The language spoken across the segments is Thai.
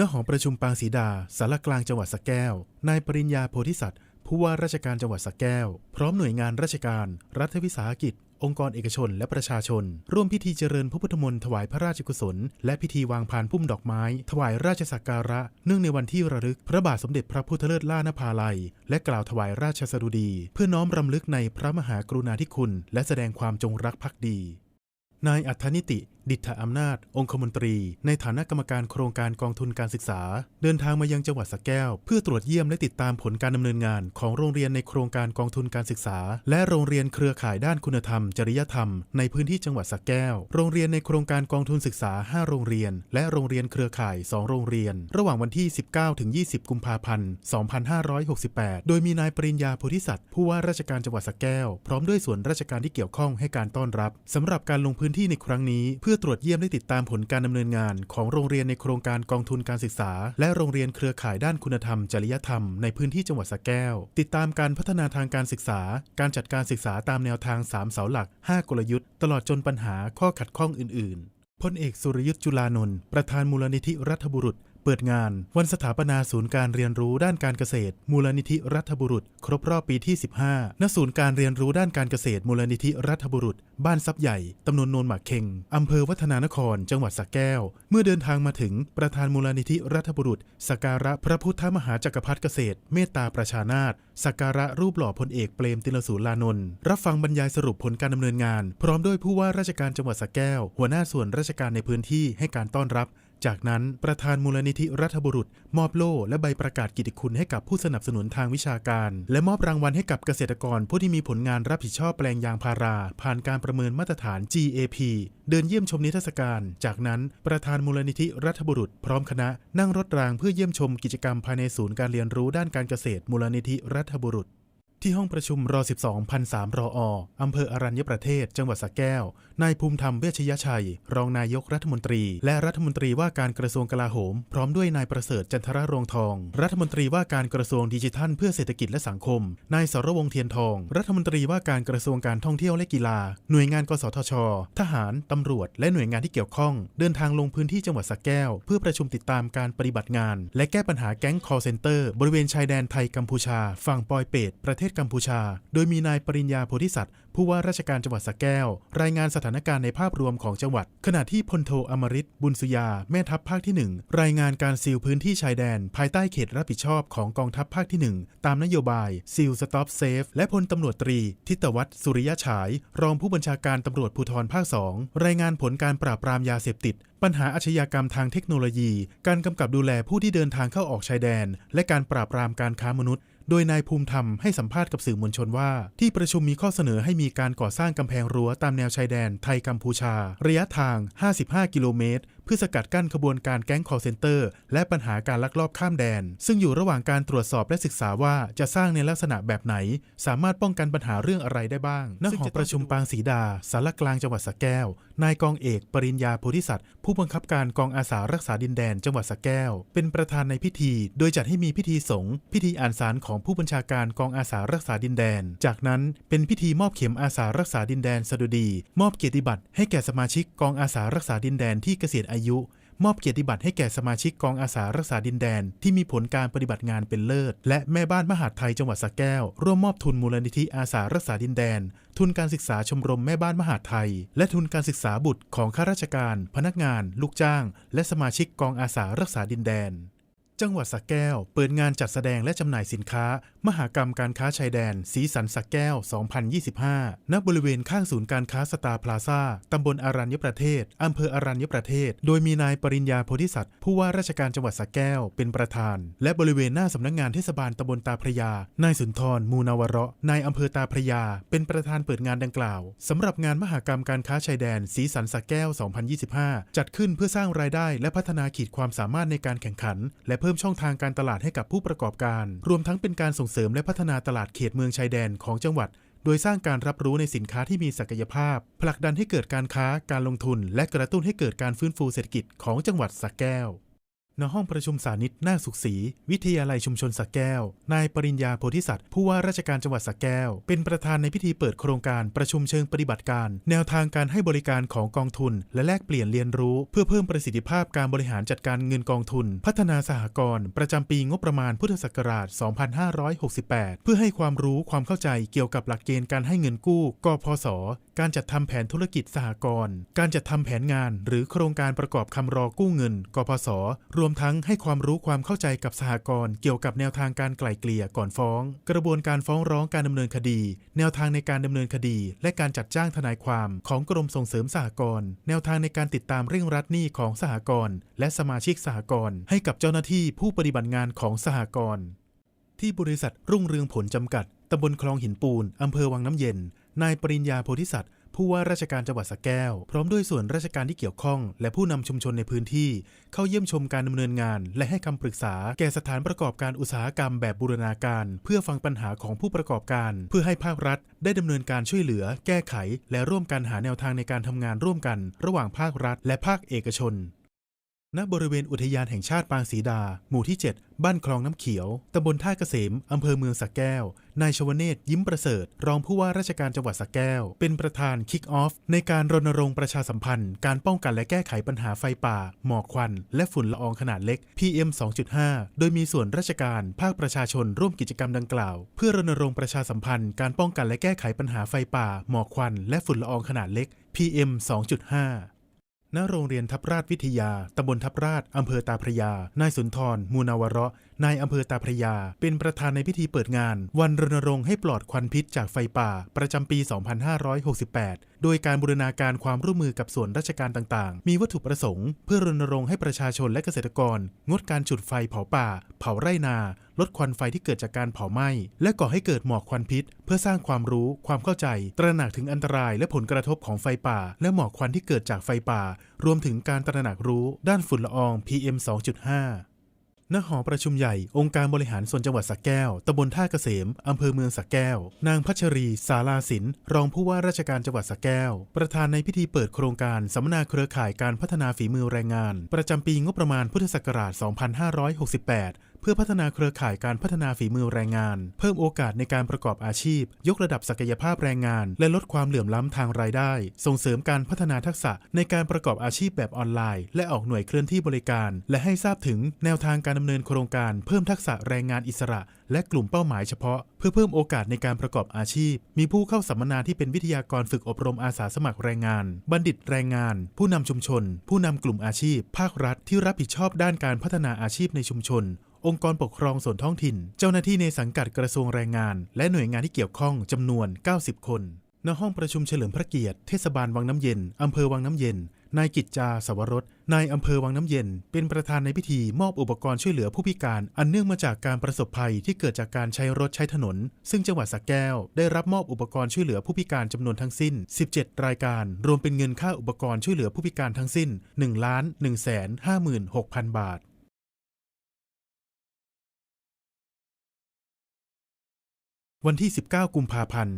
ณหอประชุมปางศรีดาสารกลางจังหวัดสแก้ว นายปริญญาโพธิสัตว์ผู้ว่าราชการจังหวัดสแก้ว พร้อมหน่วยงานราชการ รัฐวิสาหกิจ องค์กรเอกชน และประชาชน ร่วมพิธีเจริญพระพุทธมนต์ถวายพระราชกุศล และพิธีวางพานพุ่มดอกไม้ ถวายราชสักการะ เนื่องในวันที่ระลึก พระบาทสมเด็จพระพุทธเลิศล่านภาลัย และกล่าวถวายราชสดุดี เพื่อน้อมรำลึกในพระมหากรุณาธิคุณ และแสดงความจงรักภักดีนายอัธนิติ ดิษฐอำนาจ องคมนตรี ในฐานะกรรมการโครงการกองทุนการศึกษา เดินทางมายังจังหวัดสระแก้ว เพื่อตรวจเยี่ยมและติดตามผลการดำเนินงานของโรงเรียนในโครงการกองทุนการศึกษา และโรงเรียนเครือข่ายด้านคุณธรรม จริยธรรม ในพื้นที่จังหวัดสระแก้ว โรงเรียนในโครงการกองทุนศึกษา 5 โรงเรียน และโรงเรียนเครือข่าย 2 โรงเรียน ระหว่างวันที่ 19ถึง20 กุมภาพันธ์ 2568 โดยมีนายปริญญาโพธิสัตว์ผู้ว่าราชการจังหวัดสระแก้ว พร้อมด้วยส่วนราชการที่เกี่ยวข้องให้การต้อนรับสำหรับการลงพื้นที่ในครั้งนี้เพื่อตรวจเยี่ยมและติดตามผลการดำเนินงาน ของโรงเรียนในโครงการกองทุนการศึกษา และโรงเรียนเครือข่ายด้านคุณธรรม จริยธรรมในพื้นที่จังหวัดสระแก้ว ติดตามการพัฒนาทางการศึกษา การจัดการศึกษาตามแนวทาง 3 เสาหลัก 5 กลยุทธ์ ตลอดจนปัญหาข้อขัดข้องอื่น ๆพลเอกสุรยุทธ์จุลานนท์ประธานมูลนิธิรัฐบุรุษ เปิดงาน วันสถาปนาศูนย์การเรียนรู้ด้านการเกษตร มูลนิธิรัฐบุรุษ ครบรอบปีที่ 15 ณ ศูนย์การเรียนรู้ด้านการเกษตร มูลนิธิรัฐบุรุษ บ้านซับใหญ่ ตำบลโนนหมากเข่งอำเภอวัฒนานคร จังหวัดสระแก้ว เมื่อเดินทางมาถึงประธานมูลนิธิรัฐบุรุษสักการะพระพุทธมหาจักรพรรดิเกษตร เมตตาประชานาถสักการะรูปหล่อพลเอกเปรมตินสูรลานนท์รับฟังบรรยายสรุปผลการดำเนินงาน พร้อมด้วยผู้ว่าราชการจังหวัดสระแก้ว หัวหน้าส่วนราชการในพื้นที่ให้การต้อนรับ จากนั้นประธานมูลนิธิรัฐบุรุษ มอบโล่และใบประกาศกิตติคุณให้กับผู้สนับสนุนทางวิชาการ และมอบรางวัลให้กับเกษตรกร ผู้ที่มีผลงานรับผิดชอบแปลงยางพารา ผ่านการประเมินมาตรฐาน GAP เดินเยี่ยมชมนิทรรศการ จากนั้นประธานมูลนิธิรัฐบุรุษ พร้อมคณะนั่งรถรางเพื่อเยี่ยมชมกิจกรรมภายในศูนย์การเรียนรู้ด้านการเกษตรมูลนิธิรัฐบุรุษ ที่ห้องประชุมรอ12พันสามรอออำเภออรัญญประเทศ จังหวัดสระแก้ว นายภูมิธรรมเวชยชัย รองนายกรัฐมนตรี และรัฐมนตรีว่าการกระทรวงกลาโหม พร้อมด้วยนายประเสริฐจันทรรวงทอง รัฐมนตรีว่าการกระทรวงดิจิทัลเพื่อเศรษฐกิจและสังคม นายสรวงเทียนทอง รัฐมนตรีว่าการกระทรวงการท่องเที่ยวและกีฬา หน่วยงานกสทช ทหาร ตำรวจ และหน่วยงานที่เกี่ยวข้อง เดินทางลงพื้นที่จังหวัดสระแก้ว เพื่อประชุมติดตามการปฏิบัติงาน และแก้ปัญหาแก๊ง call center บริเวณชายแดนไทยกัมพูชาฝั่งปอยเปตประเทศกัมพูชา โดยมีนายปริญญาโพธิสัตว์ผู้ว่าราชการจังหวัดสระแก้ว รายงานสถานการณ์ในภาพรวมของจังหวัด ขณะที่พลโทอมริตบุญสุยา แม่ทัพภาคที่ 1 รายงานการซีลพื้นที่ชายแดน ภายใต้เขตรับผิดชอบของกองทัพภาคที่ 1 ตามนโยบายซีลสต็อปเซฟและพลตำรวจตรี ทิตวัฒน์สุริยะฉาย รองผู้บัญชาการตำรวจภูธรภาค 2 รายงานผลการปราบปรามยาเสพติดปัญหาอาชญากรรมทางเทคโนโลยี การกำกับดูแลผู้ที่เดินทางเข้าออกชายแดน และการปราบปรามการค้ามนุษย์ โดยนายภูมิธรรมให้สัมภาษณ์กับสื่อมวลชนว่า ที่ประชุมมีข้อเสนอให้มีการก่อสร้างกำแพงรั้วตามแนวชายแดนไทยกัมพูชา ระยะทาง 55 กิโลเมตร เพื่อสกัดกั้นขบวนการแก๊งคอร์เซนเตอร์ และปัญหาการลักลอบข้ามแดน ซึ่งอยู่ระหว่างการตรวจสอบและศึกษาว่าจะสร้างในลักษณะแบบไหน สามารถป้องกันปัญหาเรื่องอะไรได้บ้างณหอประชุมปางศรีดาสารกลางจังหวัดสระแก้ว นายกองเอก ปริญญาโพธิสัตว์ ผู้บังคับการกองอาสารักษาดินแดนจังหวัดสระแก้ว เป็นประธานในพิธี โดยจัดให้มีพิธีสงฆ์พิธีอ่านสารของผู้บัญชาการกองอาสารักษาดินแดน จากนั้นเป็นพิธีมอบเข็มอาสารักษาดินแดนสดุดี มอบเกียรติบัตรให้แก่สมาชิกกองอาสารักษาดินแดนที่เกษียณอายุ มอบเกียรติบัตรให้แก่สมาชิกกองอาสารักษาดินแดน ที่มีผลการปฏิบัติงานเป็นเลิศ และแม่บ้านมหาดไทยจังหวัดสระแก้ว ร่วมมอบทุนมูลนิธิอาสารักษาดินแดน ทุนการศึกษาชมรมแม่บ้านมหาดไทย และทุนการศึกษาบุตรของข้าราชการ พนักงาน ลูกจ้าง และสมาชิกกองอาสารักษาดินแดน จังหวัดสระแก้ว เปิดงานจัดแสดงและจำหน่ายสินค้า มหากรรมการค้าชายแดน สีสันสระแก้ว 2025 ณ บริเวณข้างศูนย์การค้าสตาร์พลาซ่า ตำบลอารัญญประเทศ อำเภออารัญญประเทศ โดยมีนายปริญญาโพธิสัตว์ ผู้ว่าราชการจังหวัดสระแก้ว เป็นประธาน และบริเวณหน้าสำนักงานเทศบาลตำบลตาพระยา นายสุนทร มูนาวระนายอำเภอตาพระยา เป็นประธานเปิดงานดังกล่าวสำหรับงานมหากรรมการค้าชายแดน สีสันสระแก้ว 2025 จัดขึ้นเพื่อสร้างรายได้และพัฒนาขีดความสามารถในการแข่งขัน และพิ่มช่องทางการตลาดให้กับผู้ประกอบการ รวมทั้งเป็นการส่งเสริมและพัฒนาตลาดเขตเมืองชายแดนของจังหวัด โดยสร้างการรับรู้ในสินค้าที่มีศักยภาพ ผลักดันให้เกิดการค้า การลงทุน และกระตุ้นให้เกิดการฟื้นฟูเศรษฐกิจของจังหวัดสักแก้ว ณห้องประชุมสานิตนาสุขศรีวิทยาลัยชุมชนสักแก้ว นายปริญญาโพธิสัตว์ผู้ว่าราชการจังหวัดสักแก้ว เป็นประธานในพิธีเปิดโครงการประชุมเชิงปฏิบัติการ แนวทางการให้บริการของกองทุน และแลกเปลี่ยนเรียนรู้ เพื่อเพิ่มประสิทธิภาพการบริหารจัดการเงินกองทุน พัฒนาสหกรณ์ประจำปีงบประมาณพุทธศักราช 2568 เพื่อให้ความรู้ความเข้าใจเกี่ยวกับหลักเกณฑ์การให้เงินกู้กพศการจัดทำแผนธุรกิจสหกรณ์การจัดทำแผนงาน หรือโครงการประกอบคำรอกู้เงิน กพศรวมทั้งให้ความรู้ความเข้าใจกับสหกรณ์เกี่ยวกับแนวทางการไกล่เกลี่ยก่อนฟ้อง กระบวนการฟ้องร้องการดำเนินคดี แนวทางในการดำเนินคดี และการจัดจ้างทนายความของกรมส่งเสริมสหกรณ์แนวทางในการติดตามเร่งรัดหนี้ของสหกรณ์และสมาชิกสหกรณ์ให้กับเจ้าหน้าที่ผู้ปฏิบัติงานของสหกรณ์ที่บริษัทรุ่งเรืองผลจำกัดตำบลคลองหินปูนอำเภอวังน้ำเย็น นายปริญญาโพธิสัตว์ ผู้ว่าราชการจังหวัดสระแก้ว พร้อมด้วยส่วนราชการที่เกี่ยวข้อง และผู้นำชุมชนในพื้นที่ เข้าเยี่ยมชมการดำเนินงาน และให้คำปรึกษา แก่สถานประกอบการอุตสาหกรรมแบบบูรณาการ เพื่อฟังปัญหาของผู้ประกอบการ เพื่อให้ภาครัฐ ได้ดำเนินการช่วยเหลือ แก้ไข และร่วมกันหาแนวทางในการทำงานร่วมกัน ระหว่างภาครัฐ และภาคเอกชน ณบริเวณอุทยานแห่งชาติปางศรีดา หมู่ที่ 7 บ้านคลองน้ำเขียว ตำบลท่าเกษม อำเภอเมืองสักแก้ว นายชวเนศยิ้มประเสริฐ รองผู้ว่าราชการจังหวัดสักแก้ว เป็นประธานคิกออฟ ในการรณรงค์ประชาสัมพันธ์ การป้องกันและแก้ไขปัญหาไฟป่า หมอกควัน และฝุ่นละอองขนาดเล็ก PM 2.5 โดยมีส่วนราชการ ภาคประชาชนร่วมกิจกรรมดังกล่าว เพื่อรณรงค์ประชาสัมพันธ์ การป้องกันและแก้ไขปัญหาไฟป่า หมอกควัน และฝุ่นละอองขนาดเล็ก PM 2.5 ณโรงเรียนทับราชวิทยาตำบลทับราชอำเภอตาพระยา นายสุนทร มูนาวระ นายอำเภอตาพระยา เป็นประธานในพิธีเปิดงาน วันรณรงค์ให้ปลอดควันพิษจากไฟป่า ประจำปี 2568 โดยการบูรณาการความร่วมมือกับส่วนราชการต่างๆ มีวัตถุประสงค์ เพื่อรณรงค์ให้ประชาชนและเกษตรกร งดการจุดไฟเผาป่า เผาไร่นา ลดควันไฟที่เกิดจากการเผาไหม้ และก่อให้เกิดหมอกควันพิษ เพื่อสร้างความรู้ ความเข้าใจ ตระหนักถึงอันตรายและผลกระทบของไฟป่า และหมอกควันที่เกิดจากไฟป่า รวมถึงการตระหนักรู้ด้านฝุ่นละออง PM 2.5 ณหอประชุมใหญ่องค์การบริหารส่วนจังหวัดสักแก้ว ตำบลท่าเกษม อำเภอเมืองสักแก้ว นางพัชรี สาลาสิน รองผู้ว่าราชการจังหวัดสักแก้ว ประธานในพิธีเปิดโครงการสัมมนาเครือข่ายการพัฒนาฝีมือแรงงาน ประจำปีงบประมาณพุทธศักราช 2568 พื่อพัฒนาเครือข่ายการพัฒนาฝีมือแรงงาน เพิ่มโอกาสในการประกอบอาชีพ ยกระดับศักยภาพแรงงาน และลดความเหลื่อมล้ำทางรายได้ ส่งเสริมการพัฒนาทักษะในการประกอบอาชีพแบบออนไลน์ และออกหน่วยเคลื่อนที่บริการ และให้ทราบถึงแนวทางการดำเนินโครงการเพิ่มทักษะแรงงานอิสระ และกลุ่มเป้าหมายเฉพาะ เพื่อเพิ่มโอกาสในการประกอบอาชีพ มีผู้เข้าสัมมนาที่เป็นวิทยากรฝึกอบรมอาสาสมัครแรงงาน บัณฑิตแรงงาน ผู้นำชุมชน ผู้นำกลุ่มอาชีพ ภาครัฐที่รับผิดชอบด้านการพัฒนาอาชีพในชุมชน องค์กรปกครองส่วนท้องถิ่น เจ้าหน้าที่ในสังกัดกระทรวงแรงงาน และหน่วยงานที่เกี่ยวข้องจำนวน 90 คนณห้องประชุมเฉลิมพระเกียรติเทศบาลวังน้ำเย็นอำเภอวังน้ำเย็น นายกิจจาสวรสนายอำเภอวังน้ำเย็น เป็นประธานในพิธีมอบอุปกรณ์ช่วยเหลือผู้พิการ อันเนื่องมาจากการประสบภัยที่เกิดจากการใช้รถใช้ถนน ซึ่งจังหวัดสระแก้ว ได้รับมอบอุปกรณ์ช่วยเหลือผู้พิการจำนวนทั้งสิ้น 17 รายการ รวมเป็นเงินค่าอุปกรณ์ช่วยเหลือผู้พิการทั้งสิ้น1ล้าน1แสน56,000 บาท วันที่ 19 กุมภาพันธ์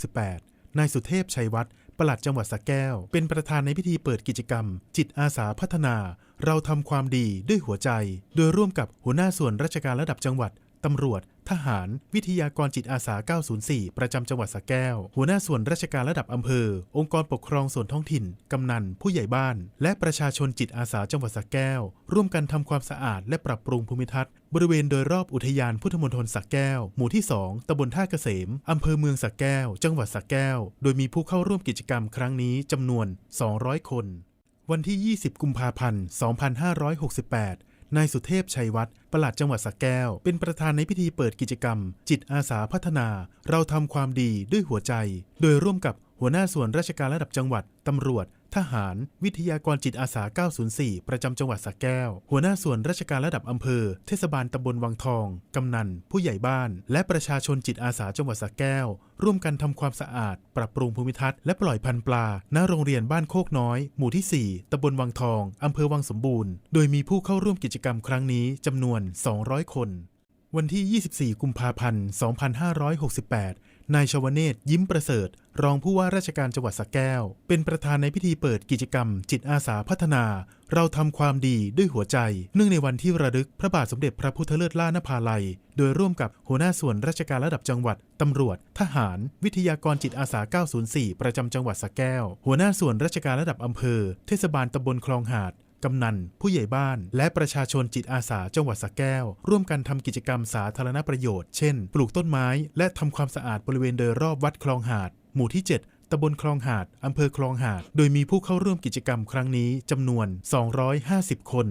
2568 นายสุเทพชัยวัฒน์ปลัดจังหวัดสระแก้ว เป็นประธานในพิธีเปิดกิจกรรม จิตอาสาพัฒนา เราทำความดีด้วยหัวใจ โดยร่วมกับหัวหน้าส่วนราชการระดับจังหวัด ตำรวจ ทหาร วิทยากรจิตอาสา 904 ประจำจังหวัดสระแก้ว หัวหน้าส่วนราชการระดับอำเภอ องค์กรปกครองส่วนท้องถิ่น กำนัน ผู้ใหญ่บ้าน และประชาชนจิตอาสาจังหวัดสระแก้ว ร่วมกันทำความสะอาดและปรับปรุงภูมิทัศน์บริเวณโดยรอบอุทยานพุทธมณฑลสระแก้ว หมู่ที่ 2 ตำบลท่าเกษม อำเภอเมืองสระแก้ว จังหวัดสระแก้ว โดยมีผู้เข้าร่วมกิจกรรมครั้งนี้จำนวน 200 คน วันที่ 20 กุมภาพันธ์ 2568 นายสุเทพชัยวัฒน์ปลัดจังหวัดสักแก้ว เป็นประธานในพิธีเปิดกิจกรรม จิตอาสาพัฒนา เราทำความดีด้วยหัวใจ โดยร่วมกับหัวหน้าส่วนราชการระดับจังหวัดตำรวจ ทหาร วิทยากรจิตอาสา 904 ประจำจังหวัดสระแก้ว หัวหน้าส่วนราชการระดับอำเภอ เทศบาลตำบลวังทอง กำนัน ผู้ใหญ่บ้าน และประชาชนจิตอาสาจังหวัดสระแก้ว ร่วมกันทำความสะอาด ปรับปรุงภูมิทัศน์และปล่อยพันธุ์ปลา ณ โรงเรียนบ้านโคกน้อย หมู่ที่ 4ตำบลวังทอง อำเภอวังสมบูรณ์ โดยมีผู้เข้าร่วมกิจกรรมครั้งนี้จำนวน 200 คน วันที่ 24 กุมภาพันธ์ 2568 นายชวเนศยิ้มประเสริฐ รองผู้ว่าราชการจังหวัดสระแก้ว เป็นประธานในพิธีเปิดกิจกรรม จิตอาสาพัฒนา เราทำความดีด้วยหัวใจ เนื่องในวันที่ระลึกพระบาทสมเด็จพระพุทธเลิศล่านภาลัย โดยร่วมกับหัวหน้าส่วนราชการระดับจังหวัด ตำรวจ ทหาร วิทยากรจิตอาสา 904 ประจำจังหวัดสระแก้ว หัวหน้าส่วนราชการระดับอำเภอ เทศบาลตำบลคลองหาด กำนัน ผู้ใหญ่บ้าน และประชาชนจิตอาสาจังหวัดสระแก้ว ร่วมกันทำกิจกรรมสาธารณประโยชน์ เช่น ปลูกต้นไม้ และทำความสะอาดบริเวณโดยรอบวัดคลองหาด หมู่ที่ 7ตำบลคลองหาด อำเภอคลองหาด โดยมีผู้เข้าร่วมกิจกรรมครั้งนี้จำนวน 250 คน